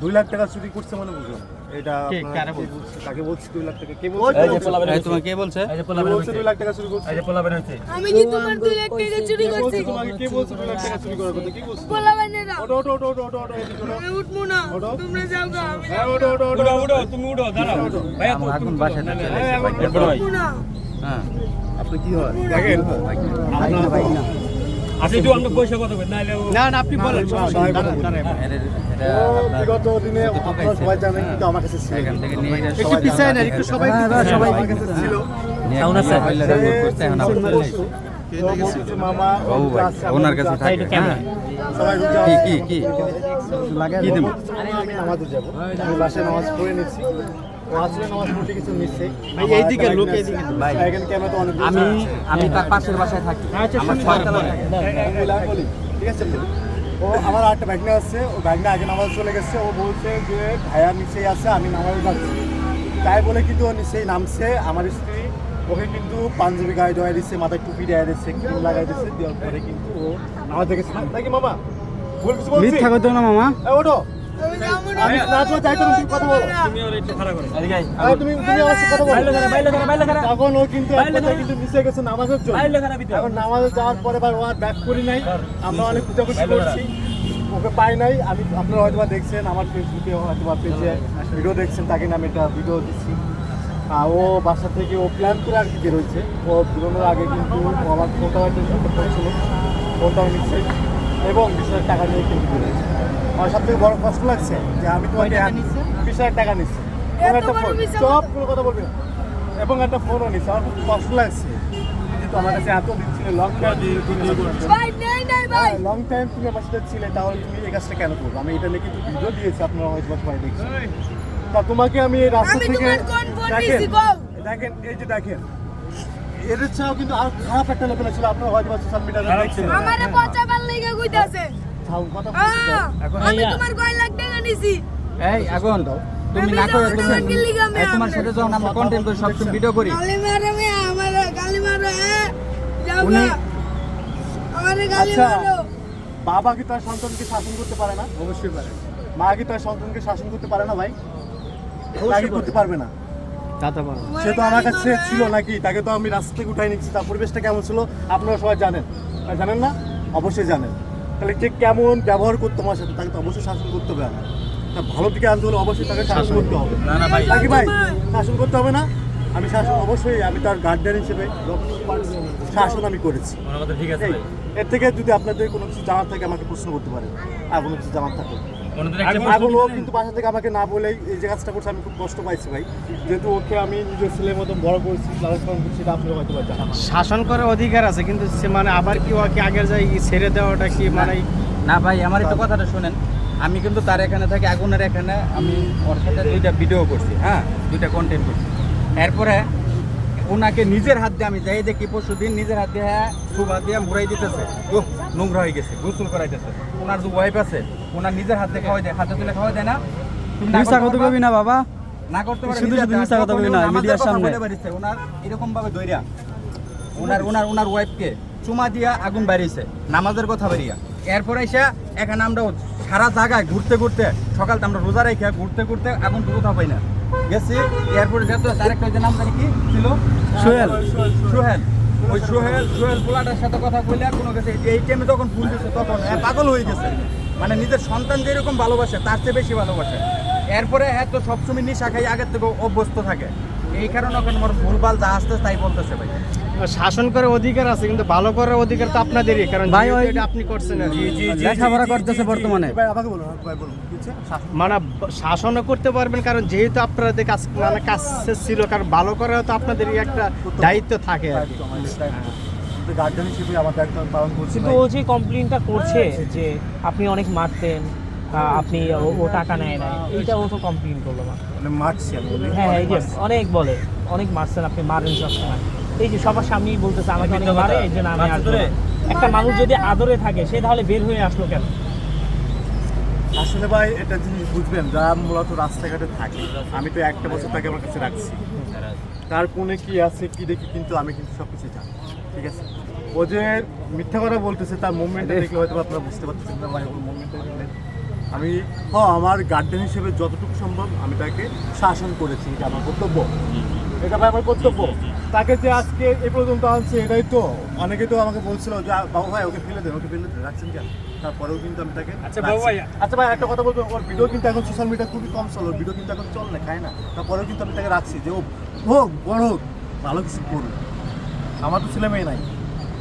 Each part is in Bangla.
দুই লাখ টাকা চুরি করছে মানে বুঝলাম এটা? কাকে বলছে? দুই লাখ টাকা। কে বলছে? তোমাকে কে বলছে দুই লাখ টাকা চুরি করছে? পোলাবেন হচ্ছে আমি কি তোমার দুই লাখ টাকা চুরি করছি। তোমাকে? কে বলছে দুই লাখ টাকা চুরি করার কথা? কি বলছে? বলা বাইনেরা ওটো ওটো ওটো ওটো ওটো ওটো এদিকে ওটো আমি উঠবো না। তোমরা যাও গা আমি হ্যাঁ ওটো ওটো ওটো উড়ো উড়ো তুমি উড়ো দাঁড়াও। ভাইয়া আমরা এখন বাসায় চলে হ্যাঁ, এসেছি এখন এরপর ভাই। হ্যাঁ আপনি কি হয়? দেখেন। না না আপনি বলেন বিগত দিনে আপনারা সবাই জানেন কিন্তু আমার কাছে ছিল। একটু পিছায় না একটু সবাই সবাই কাছে ছিল। মামা ভাই আছে, ওনার কাছে থাকে হ্যাঁ। কি কি কি? কি দেবো? আমি নামাজে যাব। আমি বাসায় নামাজ পড়ে নিচ্ছি। ও আসলে নামাজ পড়তে কিছু মিসছে ভাই, এইদিকে লোক, এইদিকে। ভাই, এখানে ক্যামেরা অনেক আমি আমি তার পাশের বাসায় থাকি। আমার ছয়তলা ঠিক আছে ও আমার আরেকটা ভাগনা আছে। ও ভাগনা আগে নামাজ চলে গেছে। ও বলছে যে ভাইয়া নিচেই আছে আমি নামাজে যাচ্ছি। তাই বলে কিন্তু ও নিচেই নামছে। আমার স্ত্রী ওকে কিন্তু পাঞ্জাবি গায়ে দেওয়া দিচ্ছে মাথায় টুপি দেওয়া দিচ্ছে ক্রিম লাগাই দিচ্ছে দেওয়ার পরে কিন্তু ও আমার থেকে নাকি মামা? ভুল কিছু বলছি? মিথ্যা কথা না মামা। এ, আমি আমি নামাজে যাওয়ার পরে বার ও আর ব্যাক করি নাই। আমরা অনেক খুঁজাখুঁজি করছি। ওকে পাই নাই। আমি আপনারা হয়তো দেখছেন আমার ফেসবুকে হয়তো পেজে ভিডিও দেখছেন তাকে নামে একটা ভিডিও দিচ্ছি। আর ও বাসা থেকে ও প্ল্যান করে আর কি বেরোচ্ছে ও বেরোনোর আগে কিন্তু আমার ফোনটাও একটা নিচ্ছে। এবং বিশ হাজার টাকা নিয়ে কিন্তু বেরোচ্ছে আমার সব থেকে বড় কষ্ট লাগছে যে আমি তোমাকে বিশ হাজার টাকা নিচ্ছি। একটা ফোন মিথ্যা সব কোনো কথা বলবি। এবং একটা ফোনও নিচ্ছে। আমার খুব কষ্ট লাগছে কিন্তু আমার কাছে এত দিন ছিল লং টাইম ভাই নেই লং টাইম তুমি আমার সাথে ছিলে তাহলে তুমি এই কাজটা কেন করব? আমি এটা নিয়ে কিন্তু ভিডিও দিয়েছি আপনারা হয়তো সবাই দেখছেন। তা তোমাকে আমি এই রাস্তা থেকে দেখেন দেখেন এই যে দেখেন এর ছাড়াও কিন্তু আর খারাপ একটা লেভেল ছিল আপনারা হয়তো সোশ্যাল মিডিয়াতে দেখছেন। আমারে লেগে কইতাছে। ছাউ কথা। এখন আমি তোমার নিছি। এই এখন তুমি না করে তোমার সাথে যখন আমরা কন্টেন্ট করি সবসময় ভিডিও করি। গালি মারো মে আমার গালি মারো হ্যাঁ? যাও উনি- আমারে গালি আচ্ছা। মারো। বাবা কি তার সন্তানকে শাসন করতে পারে না? অবশ্যই পারে। মা কি তার সন্তানকে শাসন করতে পারে না ভাই? তাকে করতে পারবে না। সে তো আমার কাছে ছিল নাকি? তাকে তো আমি রাস্তা থেকে উঠাই নিচ্ছি। তার পরিবেশটা কেমন ছিল? আপনারা সবাই জানেন। জানেন না? অবশ্যই জানেন। তাহলে যে কেমন ব্যবহার করতো আমার সাথে? তাকে তো অবশ্যই শাসন করতে হবে আমার তা ভালো দিকে আনতে হলে অবশ্যই তাকে শাসন করতে হবে। নাকি ভাই? শাসন করতে হবে না? আমি শাসন অবশ্যই আমি তার গার্ডিয়ান হিসেবে শাসন আমি করেছি। ঠিক আছে এর থেকে যদি আপনাদের কোনো কিছু জানার থাকে আমাকে প্রশ্ন করতে পারেন। আর কোনো কিছু জানার থাকে এখন ও কিন্তু বাসা থেকে আমাকে না বলেই এই যে কাজটা করছে আমি খুব কষ্ট পাইছি ভাই। যেহেতু ওকে আমি নিজের ছেলের মতো বড় করেছি লালন পালন করছি এটা আপনারা হয়তো শাসন করার অধিকার আছে কিন্তু সে মানে আবার কি ওকে আগের যাই ছেড়ে দেওয়াটা কি মানে না ভাই আমার একটু কথাটা শুনেন। আমি কিন্তু তার এখানে থাকি আগুনের এখানে আমি ওর সাথে দুইটা ভিডিও করছি হ্যাঁ? দুইটা কন্টেন্ট করছি। এরপরে ওনাকে নিজের হাত দিয়ে আমি যাই দেখি পরশু দিন নিজের হাত দিয়ে হ্যাঁ সুবা দিয়ে মুড়াই দিতেছে। ও নোংরা হয়ে গেছে গোসল করাইতেছে। ওনার যে ওয়াইফ আছে ওনার নিজের হাত খাওয়াই দেয় হাতে তুলে খাওয়াই দেয় না। মিশা করতে কবি না বাবা। না করতে পারে শুধু শুধু হাতে। কথা বলি না, মিডিয়ার সামনে। ওনার এরকম ভাবে দইরা ওনার ওনার ওনার ওয়াইফকে চুমা দিয়া আগুন বাড়িয়েছে নামাজের কথা বেরিয়া এরপর এসে এখানে আমরা সারা জায়গায় ঘুরতে ঘুরতে সকাল আমরা রোজা রেখে ঘুরতে ঘুরতে আগুন তো কোথাও পাই না। গেছি এরপরে যেত তার একটা যে নাম জানি কি ছিল? সোহেল। সোহেল। ওই সোহেল সোহেল পোলাটার সাথে কথা কইলে কোনো গেছে। এই টাইমে যখন ভুল দিচ্ছে তখন পাগল হয়ে গেছে। মানে নিজের সন্তান যেরকম ভালোবাসে তার চেয়ে বেশি ভালোবাসে। এরপরে হ্যাঁ তো সবসময় নিশা খাই আগের থেকে অভ্যস্ত থাকে। এই কারণে ওখানে আমার ভুলভাল যা আসতে তাই বলতেছে ভাই। শাসন করার অধিকার আছে কিন্তু ভালো করার অধিকার তো আপনাদেরই কারণ ভাই, ওই- এটা আপনি করছেন আর কি। লেখাপড়া করতেছে বর্তমানে। ভাই আমাকে বলুন ভাই বলুন কি হচ্ছে? শাসন? মানে শাসনও করতে পারবেন কারণ যেহেতু আপনাদের কাজ মানে কাজ ছিল কারণ ভালো করাও তো আপনাদেরই একটা দায়িত্ব থাকে আর আমাদের, গার্ডিয়ান হিসেবে আমার দায়িত্ব আমি পালন করছি কিন্তু ও যে কমপ্লেনটা করছে যে আপনি অনেক মারতেন আপনি ও- টাকা নেয় না এইটা ও তো কমপ্লেন করল না মানে মারছি হ্যাঁ। অনেক বলে অনেক মারছেন আপনি মারেন সবসময়। এই যে সবার সামনেই বলতেছে আমাকে অনেক মারে এই জন্য আমি আসব? না। একটা মানুষ যদি আদরে থাকে সে তাহলে বের হয়ে আসলো কেন? আসলে ভাই এটা জিনিস বুঝবেন যারা মূলত রাস্তাঘাটে থাকে আমি তো একটা বছর তাকে আমার কাছে রাখছি। তার কোনে কি আছে কি দেখি কিন্তু আমি কিন্তু সব কিছু জানি ঠিক আছে? ও যে মিথ্যা কথা বলতেছে তার মুভমেন্টটা দেখলে হয়তো আপনারা বুঝতে পারতেছেন না ভাই ওর মুভমেন্টটা দেখলে। আমি হ আমার গার্ডেন হিসেবে যতটুকু সম্ভব আমি তাকে শাসন করেছি এটা আমার কর্তব্য এটা ভাই আমার কর্তব্য। তাকে যে আজকে এ পর্যন্ত আনছে এটাই তো। অনেকে তো আমাকে বলছিল যে বাবু ভাই ওকে ফেলে দেন ওকে ফেলে দেন রাখছেন কেন? তারপরেও কিন্তু আমি তাকে আচ্ছা। বাবু ভাই। আচ্ছা ভাই একটা কথা বলব ওর ভিডিও কিন্তু এখন সোশ্যাল মিডিয়া খুবই কম চলে ভিডিও কিন্তু এখন চল না খায় না। তারপরেও কিন্তু আমি তাকে রাখছি যে ও হোক বড় হোক ভালো কিছু করুক। আমার তো ছেলে মেয়ে নাই।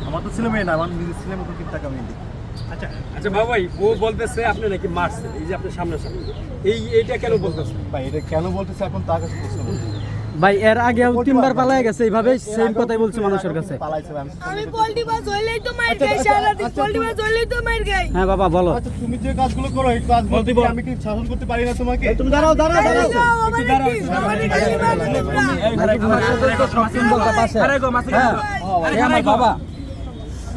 আমার তো ছেলে মেয়ে না আমার নিজের ছেলে মতো কিন্তু তাকে আমি দেখি। আচ্ছা আচ্ছা বাবা ভাই ও বলতেছে আপনি নাকি মারছেন এই যে আপনার সামনে সামনে এই এইটা কেন বলতেছে ভাই এটা কেন বলতেছে এখন তার কাছে প্রশ্ন। ভাই এর আগেও তিনবার পালায় গেছে এইভাবে সেম কথাই বলছে মানুষের কাছে আমি আমি পোল্ট্রি মাছ হইলেই তো মার খাই সারাদিন পোল্ট্রি মাছ হইলেই তো মার খাই হ্যাঁ বাবা বলো আচ্ছা তুমি যে কাজগুলো করো এই কাজগুলো আমি কি শাসন করতে পারি না তোমাকে তুমি দাঁড়াও দাঁড়াও দাঁড়াও আমারে কি আমারে আরে গো হ্যাঁ আমার বাবা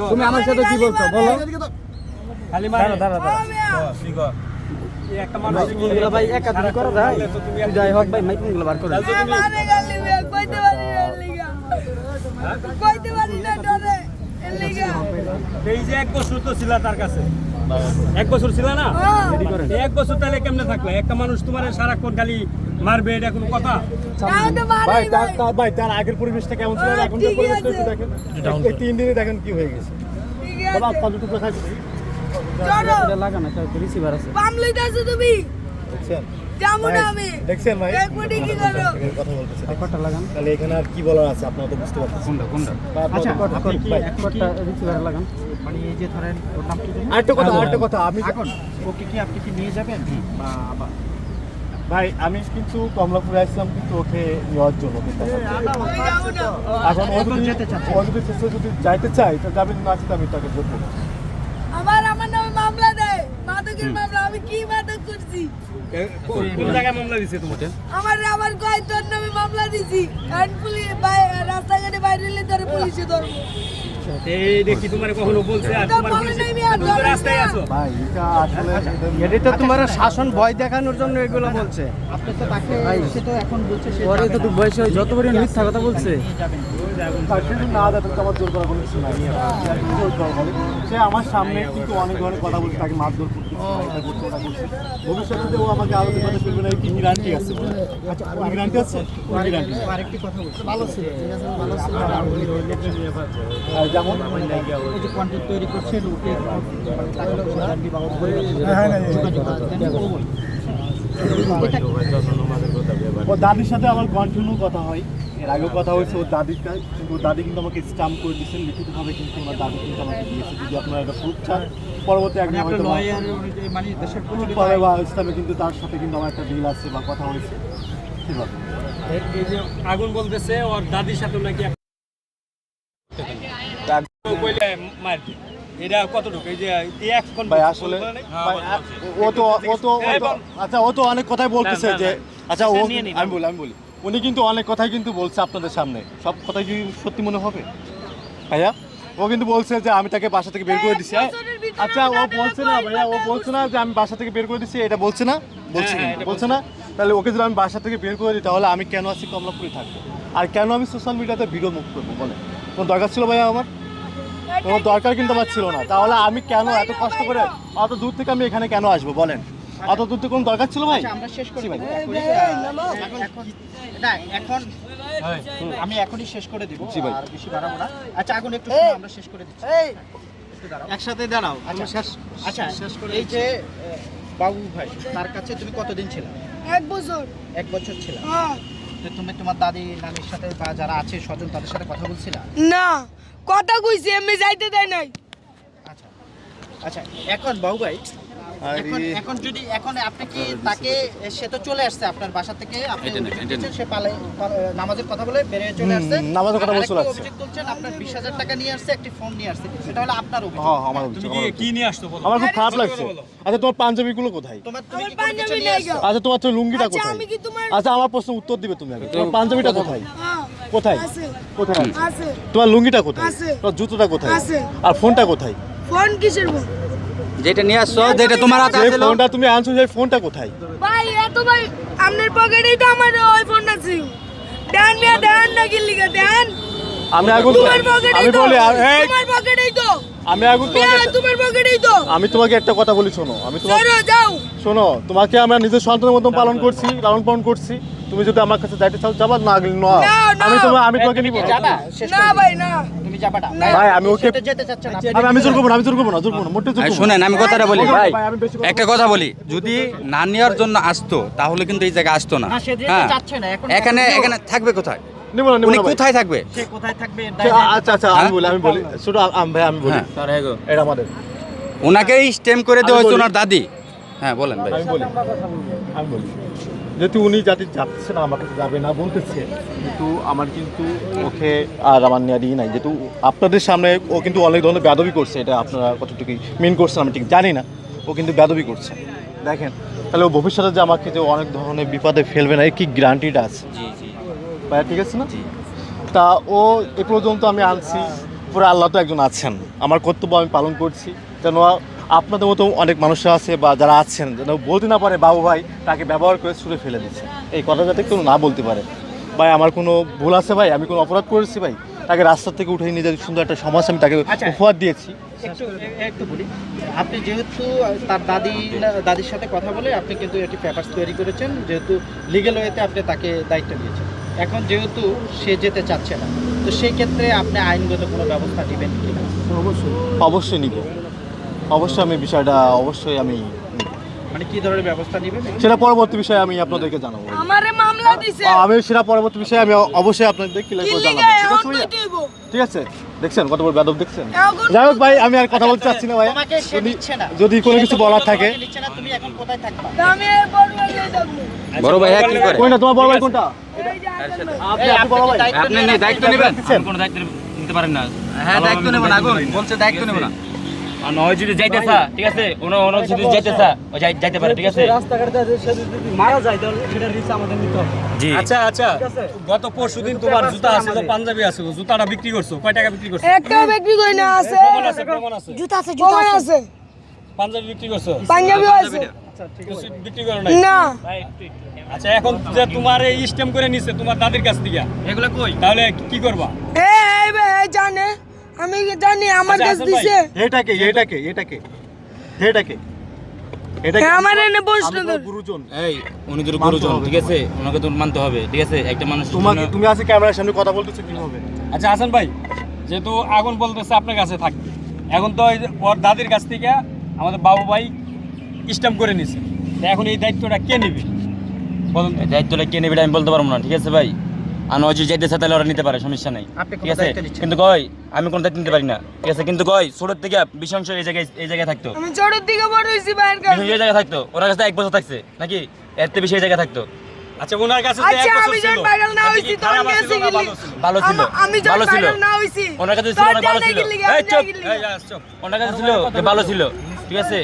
তুমি আমার সাথে কি বলছো বলো খালি মারে দাঁড়া দাঁড়া দাঁড়া আমিও। এই একটা মানুষ মাইকিংগুলো ভাই একাধিক করো যাই হোক ভাই বার গালি এই যে এক বছর তো ছিল তার কাছে। এক বছর ছিল না? হ্যাঁ। এক বছর তাহলে কেমনে থাকল? একটা মানুষ তোমার সারাক্ষণ খালি মারবে এটা কোনো কথা? ভাই তার ভাই তার ভাই তার আগের পরিবেশটা কেমন ছিল? হ্যাঁ, পরিবেশটা দেখেন। এই তিন দিনে দেখেন কি হয়ে গেছে। বাবা কতটুকু খাইছি? চলো এটা লাগানো রিসিভার আছে। পাম লইতাছো তুমি? দেখছেন? যাব ভাই, আমি। দেখছেন ভাই? এক কি করো। কথা বলতেছে কটা লাগান? তাহলে এখানে আর কি বলার আছে? আপনারা তো বুঝতে পারছেন কোনটা কোনটা? আচ্ছা আপনি কি রিসিভার লাগান। মানে এই যে ধরেন ওর নাম কি আরেকটা কথা আরেকটা কথা আমি এখন ওকে কি আপনি কি নিয়ে যাবেন? বা আবার? ভাই আমি কিন্তু কমলাপুরে আসলাম কিন্তু ওকে নেওয়ার জন্য আমি এখন ও যদি যেতে চাচ্ছে। ও যদি যাইতে চাই তো যাবে না আমি তাকে বলব আমার আমার নামে মামলা দেয় মাদকের মামলা আমি কি মাদক করছি? কোন কোন জায়গায় মামলা দিছে তোমার আমার আমার কয় তোর নামে মামলা দিছি। কারণ পুলিশ রাস্তাঘাটে বাইরে এলে তোর পুলিশে ধরবো। এই দেখি তোমার কখনো বলছে আর তোমার পুলিশে- নাই আমি আর তুমি তো ধরেন রাস্তায় আছো। ভাই এটা আসলে এটা তো তোমার শাসন ভয় দেখানোর জন্য এগুলো বলছে। আপনি তো তাকে সে তো এখন বলছে সে পরে যাবে তো বয়সে যত পরিমাণ মিথ্যা কথা বলছে। আমার সামনে কিন্তু অনেক ধরনের কথা বলছে তাকে মারধর ভবিষ্যতে ও আমাকে আরও কথা করবে না কি গ্যারান্টি আছে আচ্ছা গ্যারান্টি আছে গ্যারান্টি আরেকটি কথা বলছি ভালো ছিল ঠিক আছে ভালো ছিল যেমন তৈরি করছেন ওকে তাহলে গ্যারান্টি বাবা হ্যাঁ, হ্যাঁ, ও দাদির সাথে আমার কন্টিনিউ কথা হয়। এর আগেও কথা হয়েছে ওর দাদির কাছে কিন্তু ওর দাদি কিন্তু আমাকে স্টাম্প করে দিয়েছেন। লিখিতভাবে কিন্তু আমার দাদি কিন্তু আমাকে দিয়েছে। যদি আপনারা এটা প্রুফ চান পরবর্তী একদিন হয়তো মানে দেশের প্রচলিত পরে বা ইসলামে কিন্তু তার সাথে কিন্তু আমার একটা ডিল আছে বা কথা হয়েছে। আগুন বলতেছে ওর দাদির সাথে নাকি এটা কতটুকু? এই যে এই এক ভাই আসলে ও তো ও তো আচ্ছা ও তো অনেক কথাই বলতেছে না, না, যে আচ্ছা ও আমি বলি আমি বলি। উনি কিন্তু অনেক কথাই কিন্তু বলছে আপনাদের সামনে। সব কথাই কি সত্যি মনে হবে? ভাইয়া ও কিন্তু বলছে যে আমি তাকে বাসা থেকে বের করে দিছি। হ্যাঁ? আচ্ছা ও বলছে না ভাইয়া ও বলছে না যে আমি বাসা থেকে বের করে দিছি এটা বলছে না? বলছে হ্যাঁ, কিন্তু, এটা বলছে না? তাহলে ওকে যদি আমি বাসা থেকে বের করে দিই তাহলে আমি কেন আছি কমলাপুরে থাকব? আর কেন আমি সোশ্যাল মিডিয়াতে ভিডিও মুখ করব বলে কোনো দরকার ছিল ভাইয়া আমার? কোনো দরকার কিন্তু আমার ছিল না। তাহলে আমি কেন এত কষ্ট করে অত দূর থেকে আমি এখানে কেন আসব বলেন? অত দূর থেকে কোনো দরকার ছিল ভাই? আচ্ছা, আমরা শেষ করি ভাই। এখন এখন না এখন আমি এখনই শেষ করে দিব জি ভাই। আর বেশি বাড়াবো না। আচ্ছা আগুন একটু আমরা শেষ করে দিচ্ছি। একসাথে দাঁড়াও। আচ্ছা শেষ আচ্ছা শেষ করে এই যে বাবু ভাই তার কাছে তুমি কতদিন ছিল? এক বছর। এক বছর ছিল। হ্যাঁ। তো তুমি তোমার দাদি নানির সাথে বা যারা আছে স্বজন তাদের সাথে কথা বলছিলা? না। কথা কইছি এমনি যাইতে দেয় নাই। আচ্ছা আচ্ছা এখন বাবু ভাই এখন এখন যদি এখন আপনি কি তাকে সে তো চলে আসছে আপনার বাসা থেকে আপনি সে পালাই নামাজের কথা বলে বেরিয়ে চলে আসছে। নামাজের কথা বলে চলে আসছে। অভিযোগ তুলছেন আপনার বিশ হাজার টাকা নিয়ে আসছে একটি ফোন নিয়ে আসছে। সেটা হলো আপনার অভিযোগ। হ্যাঁ আমার অভিযোগ, কি আমার কি নিয়ে আসতো বলো? আমার খুব খারাপ লাগছে। আচ্ছা তোমার পাঞ্জাবিগুলো কোথায়? তোমার তুমি পাঞ্জাবি নিয়ে। আচ্ছা তোমার তো লুঙ্গিটা আচ্ছা আমি কি তোমার আচ্ছা আমার প্রশ্ন উত্তর দিবে তুমি আগে। তোমার পাঞ্জাবিটা কোথায়? হ্যাঁ। কোথায়? কোথায়? আছে? আছে তোমার লুঙ্গিটা কোথায়? তোমার জুতোটা কোথায়? আর ফোনটা কোথায়? ফোন কিসের ফোন? যেটা নিয়ে আসছো যেটা তোমার হাতে আছে ফোনটা তুমি আনছো সেই ফোনটা কোথায়? ভাই এত ভাই আপনার পকেটেই তো আমার ওই ফোনটা ছিল। দেন মিয়া দেন না কি লিখে দেন আমি আগুন আমি বলি এই তোমার পকেটেই তো। আমি তোমাকে তোমার পকেটেই তো। আমি তোমাকে একটা কথা বলি শোনো। আমি তোমাকে চলো যাও। শোনো তোমাকে আমরা নিজের সন্তানের মতন পালন করছি লালন পালন করছি। তুমি যদি আমার কাছে যাইতে চাও যাবা না গেলে না। আমি তোমার আমি তোমাকে নিব। যাবা না ভাই না। ভাই আমি ওকে যেতে চাচ্ছে না। আমি আমি জোর করব না আমি জোর করব না জোর করব না মোটে জোর আর শোনেন আমি কথাটা বলি ভাই একটা কথা বলি যদি না নেওয়ার জন্য আসতো তাহলে কিন্তু এই জায়গায় আসতো না। না, সে যেতে হ্যাঁ। চাচ্ছে না, এখন- এখানে এখানে থাকবে কোথায়? উনি না ভাই। কোথায় থাকবে? সে কোথায় থাকবে? আচ্ছা আচ্ছা আমি হ্যাঁ? বলি আমি বলি। শুধু ভাই আমি বলি। হ্যাঁ। এটা আমাদের। ওনাকেই স্টেম করে দেওয়া হচ্ছে ওনার দাদি। হ্যাঁ বলেন ভাই। আমি বলি। আমি বলি। যেহেতু উনি যাতে যাচ্ছে না আমার কাছে যাবে না বলতেছে কিন্তু আমার কিন্তু ওকে আর আমার নেওয়ারই নাই। যেহেতু আপনাদের সামনে ও কিন্তু অনেক ধরনের বেদবি করছে এটা আপনারা কতটুকু মিন করছেন আমি ঠিক জানি না। ও কিন্তু বেদবি করছে। দেখেন তাহলে ও ভবিষ্যতে যে আমাকে যে অনেক ধরনের বিপদে ফেলবে না এর কি গ্যারান্টিটা আছে? জি জি। ভাইয়া ঠিক আছে না? তা ও এ পর্যন্ত আমি আনছি। পুরো আল্লাহ তো একজন আছেন। আমার কর্তব্য আমি পালন করছি। যেন আপনাদের মতো অনেক মানুষ আছে বা যারা আছেন যেন বলতে না পারে বাবু ভাই তাকে ব্যবহার করে ছুঁড়ে ফেলে দিচ্ছে এই কথা যাতে কেউ না বলতে পারে। ভাই আমার কোনো ভুল আছে ভাই? আমি কোনো অপরাধ করেছি ভাই? তাকে রাস্তা থেকে উঠে নিয়ে সুন্দর একটা সমাজ আমি তাকে আচ্ছা। উপহার দিয়েছি। একটু বলি। আপনি যেহেতু তার দাদি দাদির সাথে কথা বলে আপনি কিন্তু একটি পেপারস তৈরি করেছেন। যেহেতু লিগেল ওয়েতে আপনি তাকে দায়িত্ব দিয়েছেন। এখন যেহেতু সে যেতে চাচ্ছে না তো সেই ক্ষেত্রে আপনি আইনগত কোনো ব্যবস্থা নেবেন কিনা অবশ্যই। নিব। অবশ্যই আমি বিষয়টা অবশ্যই আমি নিব। মানে কি ধরনের ব্যবস্থা নেবেন? সেটা পরবর্তী বিষয়ে আমি আপনাদেরকে জানাব। আমারে মামলা দিছে। আমি সেটা পরবর্তী বিষয়ে আমি অবশ্যই আপনাদের ক্লিয়ার কি করে জানাব। ঠিক আছে দেখছেন কত বড় বেদব দেখছেন? যাই হোক ভাই আমি আর কথা বলতে চাচ্ছি না ভাই। তোমাকে যদি নিচ্ছে না। যদি কোনো কিছু বলার থাকে তুমি এখন কোথায় থাকবা? আমি বড় ভাই থাকব বড় ভাই হ্যাঁ কি করে। কোনটা তোমার বড় ভাই কোনটা। আপনি আপনি বড় ভাই। আপনি নেই, দায়িত্ব নেবেন? কোনো দায়িত্ব নিতে পারেন না। হ্যাঁ দায়িত্ব নেব না আগুন বলছে দায়িত্ব নেব না। আর নয় যদি যাইতেছা ঠিক আছে? ওনো ওনো যদি যাইতেছা ও যাই- যাইতে পারে ঠিক আছে? মারা যায় তাহলে সেটা রিস্ক আমাদের নিতে হবে। জি। আচ্ছা আচ্ছা। গত পরশুদিন তোমার জুতা আছে তো পাঞ্জাবি আছে জুতাটা বিক্রি করছ কয় টাকা বিক্রি করছ? একটা বিক্রি করি না আছে। জুতা আছে জুতা আছে। পাঞ্জাবি বিক্রি করছ? পাঞ্জাবি আছে। বিক্রি করো নাই? না। আচ্ছা এখন যে তোমার এই স্টেম করে নিছে তোমার দাদির কাছ থেকে এগুলো কই? তাহলে কি করবা? এই জানে। আমি জানি আমার আচ্ছা, হাসান ভাই। দিছে। এটাকে এটাকে এটাকে এটাকে এটাকে। আমার এনে বসল আমি তো। তো গুরুজন। এই উনি তো মানতে গুরুজন হবে। ঠিক আছে? ওনাকে তো মানতে হবে ঠিক আছে? একটা মানুষ তোমাকে তুমি আজকে ক্যামেরার সামনে কথা বলতেছো কি হবে আচ্ছা হাসান ভাই যেহেতু আগুন বলতেছে আপনার কাছে থাকবে এখন তো এই যে ওর দাদির কাছ থেকে আমাদের বাবু ভাই স্ট্যাম্প করে নিছে। এখন এই দায়িত্বটা কে নেবে? বলুন তো। এই দায়িত্বটা কে নেবে এটা আমি বলতে পারব না ঠিক আছে ভাই? আর নয় যদি যাইতেছে তাহলে ওরা নিতে পারে সমস্যা নাই। আপনি কোনো ঠিক আছে? দায়িত্ব নিচ্ছেন কিন্তু কয় আমি কোনো দায়িত্ব নিতে পারি না। ঠিক আছে কিন্তু কয় ছোটোর থেকে বিশংশ এই জায়গায় এই জায়গায় থাকতো। আমি ছোটর দিকে বড় হয়েছি ভাইয়ের কাছে এই জায়গায় থাকতো। ওনার কাছে এক বছর থাকছে নাকি? এর থেকে বেশি এই জায়গায় থাকতো। আচ্ছা ওনার কাছে তো এক আচ্ছা বছর আমি ছিল। ভাইরাল না আপনি হইছি তখন খারাপ গেছি না গেলি। ভালো ছিল? ভালো ছিল আমা- আমি যখন ভালো ছিল। ভাইরাল না হইছি ওনার কাছে ছিল তোর অনেক ভালো ছিল। গেলি এই আমি চুপ, গেলি। এই আস, চুপ। ওনার কাছে ছিল যে ভালো ছিল। ঠিক আছে?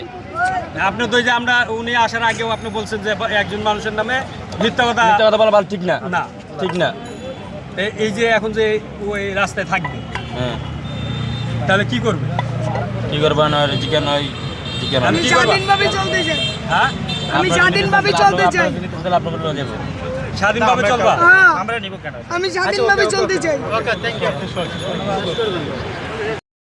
আপনি তো ওই যে আমরা উনি আসার আগেও আপনি বলছেন যে একজন মানুষের নামে মিথ্যা কথা মিথ্যা কথা বলা ভালো ঠিক না। না। ঠিক না। এই যে এখন যে ওই রাস্তায় থাকবে হ্যাঁ। তাহলে কি করবে? কি করব না জিজ্ঞান নয় জিজ্ঞান আমি স্বাধীনভাবে চলতে চাই। হ্যাঁ? আমি স্বাধীনভাবে চলতে চাই। আপনাকে লয়ে যাব। স্বাধীনভাবে চলবা? হ্যাঁ। আমরা নিব কেন? আমি স্বাধীনভাবে চলতে চাই। ওকে। Thank you